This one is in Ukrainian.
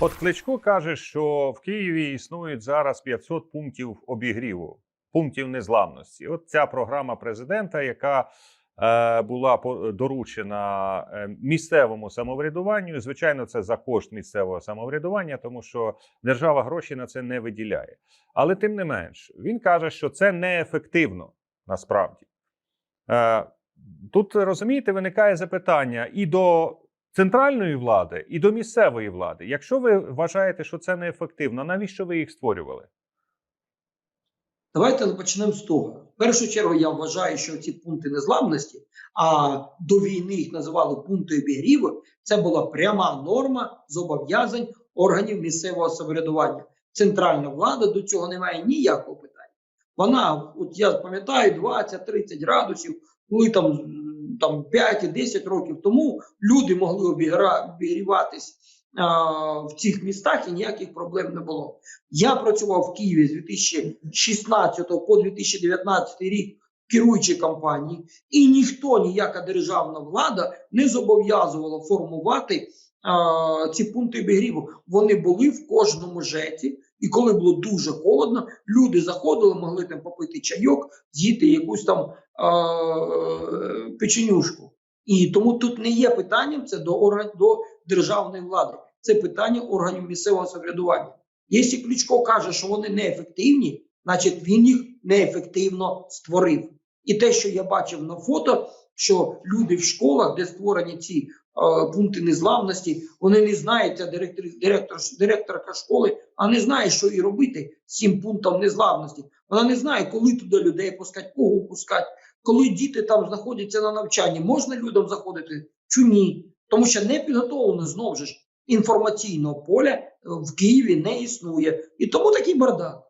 От Кличко каже, що в Києві існують зараз 500 пунктів обігріву, пунктів незламності. От ця програма президента, яка е, була доручена е, місцевому самоврядуванню. Звичайно, це за кошт місцевого самоврядування, тому що держава гроші на це не виділяє. Але тим не менш, він каже, що це неефективно насправді. Е, тут розумієте, виникає запитання і до центральної влади, і до місцевої влади. Якщо ви вважаєте, що це неефективно, навіщо ви їх створювали? Давайте почнемо з того. В першу чергу я вважаю, що ці пункти незламності, а до війни їх називали пункти обігріву, це була пряма норма зобов'язань органів місцевого самоврядування. Центральна влада до цього не має ніякого питання. Вона, от я пам'ятаю, 20-30 градусів, коли там, там 5-10 років тому люди могли обігріватись в цих містах і ніяких проблем не було. Я працював в Києві з 2016 по 2019 рік керуючій компанії, і ніхто, ніяка державна влада не зобов'язувала формувати а, ці пункти обігріву. Вони були в кожному жеті, і коли було дуже холодно, люди заходили, могли там попити чайок, з'їти якусь там печенюшку. І тому тут не є питанням це до орган до державної влади, це питання органів місцевого самоврядування. Якщо Ключко каже, що вони неефективні, значить він їх неефективно створив. І те, що я бачив на фото, що люди в школах, де створені ці е, пункти незламності, вони не знають, ця директор, директор, директорка школи, а не знає, що і робити з цим пунктом незламності. Вона не знає, коли туди людей пускати, кого пускати, коли діти там знаходяться на навчанні, можна людям заходити чи ні. Тому що не підготовлено знову ж інформаційного поля е, в Києві не існує. І тому такий бардак.